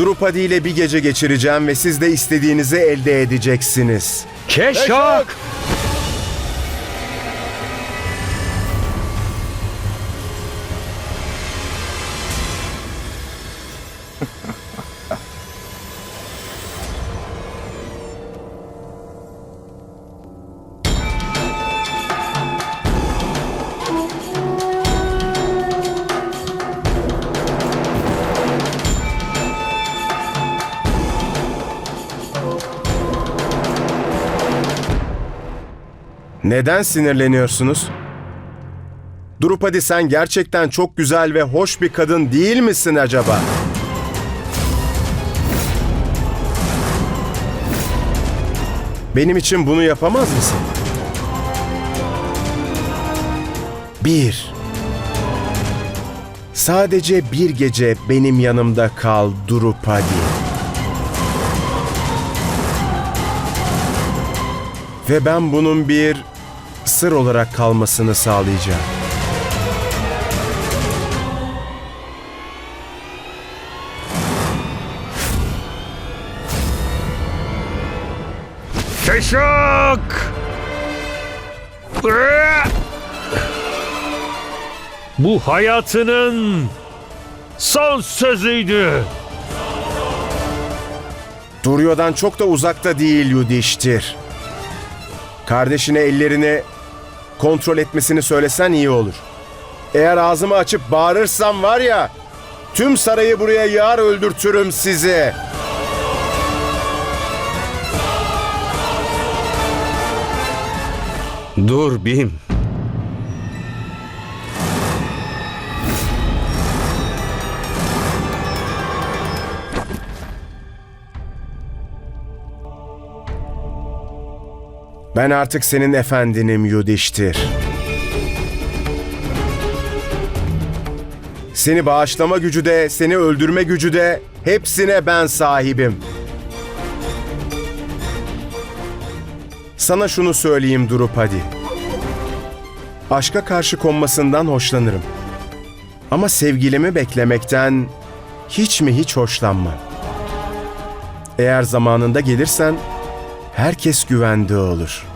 Drupadi ile bir gece geçireceğim ve siz de istediğinizi elde edeceksiniz. Keşak! Neden sinirleniyorsunuz? Drupadi sen gerçekten çok güzel ve hoş bir kadın değil misin acaba? Benim için bunu yapamaz mısın? Bir. Sadece bir gece benim yanımda kal Drupadi. Ve ben bunun bir sır olarak kalmasını sağlayacağım. Keşak! Bu hayatının son sözüydü. Duryodhan çok da uzakta değil Yudhishthir. Kardeşine ellerini kontrol etmesini söylesen iyi olur. Eğer ağzımı açıp bağırırsam var ya, tüm sarayı buraya yağar öldürtürüm sizi. Dur Bim. Ben artık senin efendinim Yudhishthir. Seni bağışlama gücü de, seni öldürme gücü de hepsine ben sahibim. Sana şunu söyleyeyim Drupadi. Aşka karşı konmasından hoşlanırım. Ama sevgilimi beklemekten hiç mi hiç hoşlanmam. Eğer zamanında gelirsen herkes güvende olur.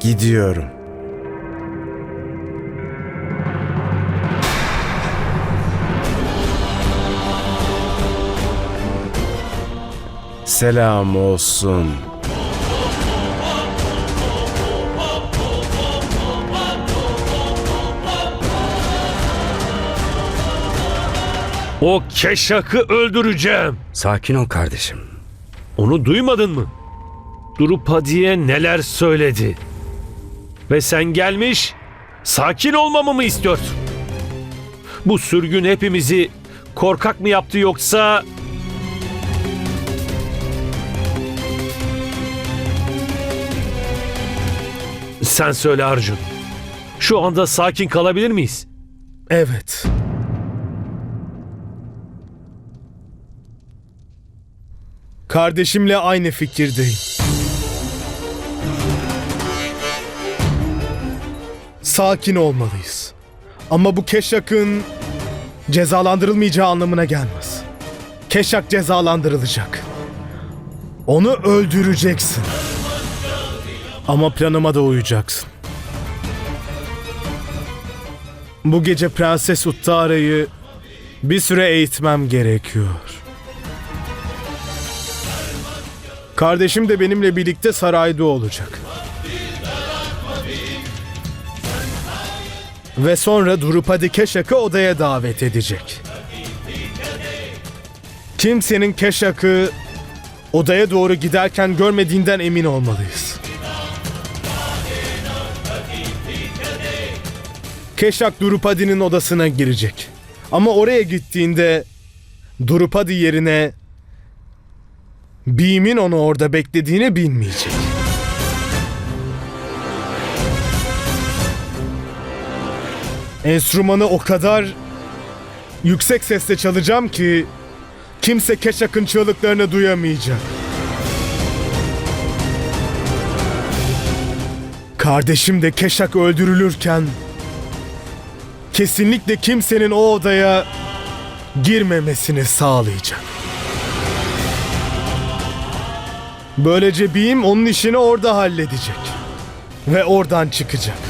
Gidiyorum. Selam olsun. O Keşak'ı öldüreceğim. Sakin ol kardeşim. Onu duymadın mı? Drupadi'ye neler söyledi. Ve sen gelmiş sakin olmamı mı istiyorsun? Bu sürgün hepimizi korkak mı yaptı yoksa... Sen söyle Arjun. Şu anda sakin kalabilir miyiz? Evet. Kardeşimle aynı fikirdeyim. Sakin olmalıyız. Ama bu Keşak'ın cezalandırılmayacağı anlamına gelmez. Keşak cezalandırılacak. Onu öldüreceksin. Ama planıma da uyacaksın. Bu gece Prenses Uttara'yı bir süre eğitmem gerekiyor. Kardeşim de benimle birlikte sarayda olacak. Ve sonra Drupadi Keşak'ı odaya davet edecek. Kimsenin Keşak'ı odaya doğru giderken görmediğinden emin olmalıyız. Keşak Drupadi'nin odasına girecek. Ama oraya gittiğinde Drupadi yerine Bim'in onu orada beklediğini bilmeyecek. Enstrümanı o kadar yüksek sesle çalacağım ki kimse Keşak'ın çığlıklarını duyamayacak. Kardeşim de Keşak öldürülürken kesinlikle kimsenin o odaya girmemesini sağlayacak. Böylece Bim onun işini orada halledecek. Ve oradan çıkacak.